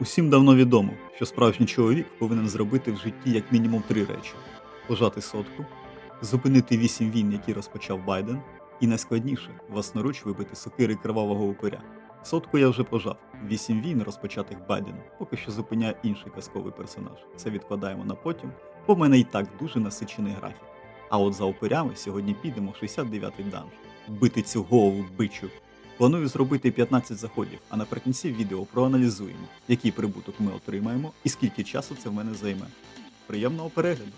Усім давно відомо, що справжній чоловік повинен зробити в житті як мінімум три речі: пожати сотку, зупинити вісім війн, які розпочав Байден, і найскладніше власноруч вибити сокири кривавого упиря. Сотку я вже пожав. Вісім війн, розпочатих Байденом, поки що зупиняє інший казковий персонаж. Це відкладаємо на потім, бо в мене і так дуже насичений графік. А от за упирями сьогодні підемо в 69-й данж. Бити цю голову бичу. Планую зробити 15 заходів, а наприкінці відео проаналізуємо, який прибуток ми отримаємо і скільки часу це в мене займе. Приємного перегляду!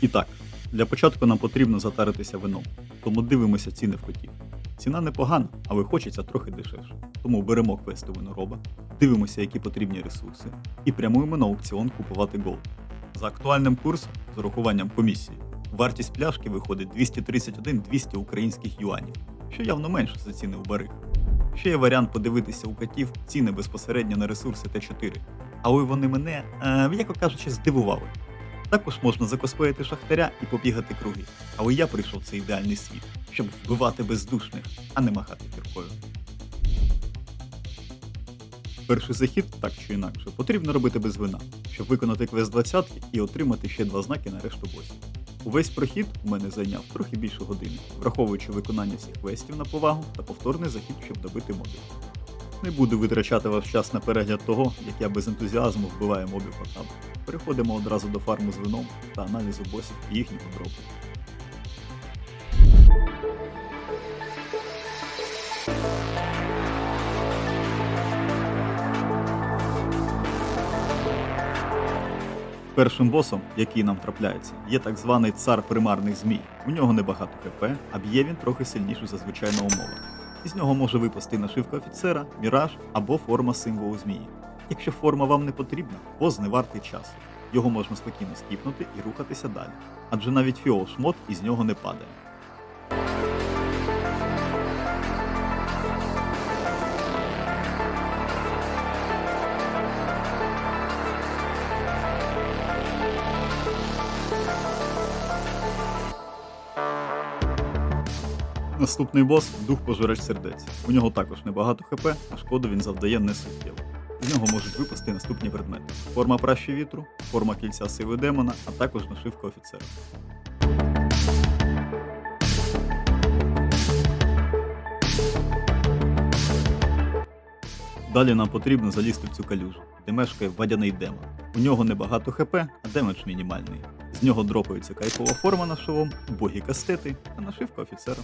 І так, для початку нам потрібно затаритися вином, тому дивимося ціни в котів. Ціна непогана, але хочеться трохи дешевше. Тому беремо квесту винороба, дивимося, які потрібні ресурси, і прямуємо на аукціон купувати голд. За актуальним курсом, з урахуванням комісії, вартість пляшки виходить 231-200 українських юанів, що явно менше за ціни у барих. Ще є варіант подивитися у котів ціни безпосередньо на ресурси Т4, але вони мене, е, м'яко кажучи, здивували. Також можна закосплеїти шахтаря і побігати круги. Але я прийшов в цей ідеальний світ, щоб вбивати бездушних, а не махати кіркою. Перший захід, так чи інакше, потрібно робити без вина, щоб виконати квест 20 і отримати ще два знаки на решту босів. Увесь прохід у мене зайняв трохи більше години, враховуючи виконання всіх квестів на повагу та повторний захід, щоб добити мобів. Не буду витрачати ваш час на перегляд того, як я без ентузіазму вбиваю мобів табу. Переходимо одразу до фарму з вином та аналізу босів і їхніх дропів. Першим босом, який нам трапляється, є так званий цар примарних змій. У нього небагато КП, а б'є він трохи сильніше за звичайного мова. Із нього може випасти нашивка офіцера, міраж або форма символу змії. Якщо форма вам не потрібна, бос не вартий часу. Його можна спокійно скіпнути і рухатися далі. Адже навіть фіол шмот із нього не падає. Наступний бос дух пожирач сердець. У нього також небагато хп, а шкоду він завдає не суттєво. З нього можуть випасти наступні предмети: форма пращі вітру, форма кільця сиви демона, а також нашивка офіцера. Далі нам потрібно залізти в цю калюжу, де мешкає водяний демон. У нього небагато хп, а демедж мінімальний. З нього дропається кайфова форма на шолом, убогі кастети та нашивка офіцера.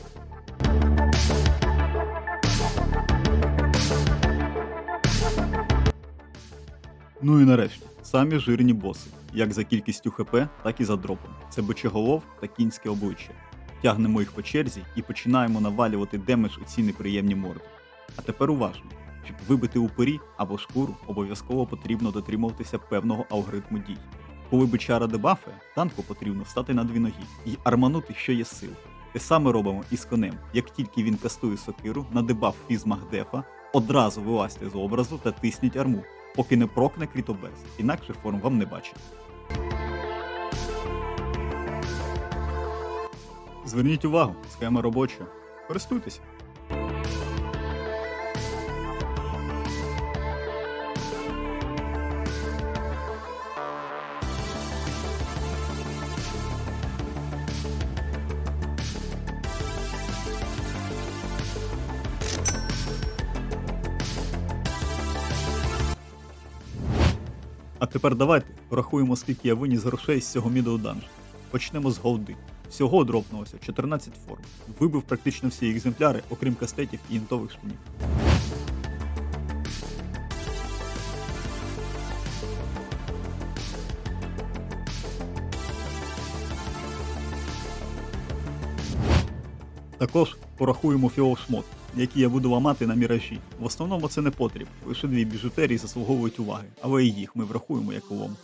Ну і нарешті, самі жирні боси, як за кількістю ХП, так і за дропом. Це бичоголов та кінське обличчя. Тягнемо їх по черзі і починаємо навалювати демедж у ці неприємні морди. А тепер уважно. Щоб вибити упирі або шкуру, обов'язково потрібно дотримуватися певного алгоритму дій. Коли бичара дебафе, танку потрібно встати на дві ноги і арманути, що є сил. Те саме робимо і з конем. Як тільки він кастує сокиру на дебаф фізмахдефа, одразу вилазьте з образу та тисніть арму, поки не прокне крітобез, інакше форм вам не бачить. Зверніть увагу, схема робоча. Користуйтеся. А тепер давайте порахуємо, скільки я виніс грошей з цього мідоуданжу. Почнемо з голди. Всього дропнулося 14 форм. Вибив практично всі екземпляри, окрім кастетів і інтових штанів. Також порахуємо фіол-шмот, які я буду ламати на міражі. В основному це не потріб, лише дві біжутерії заслуговують уваги, але і їх ми врахуємо як лом.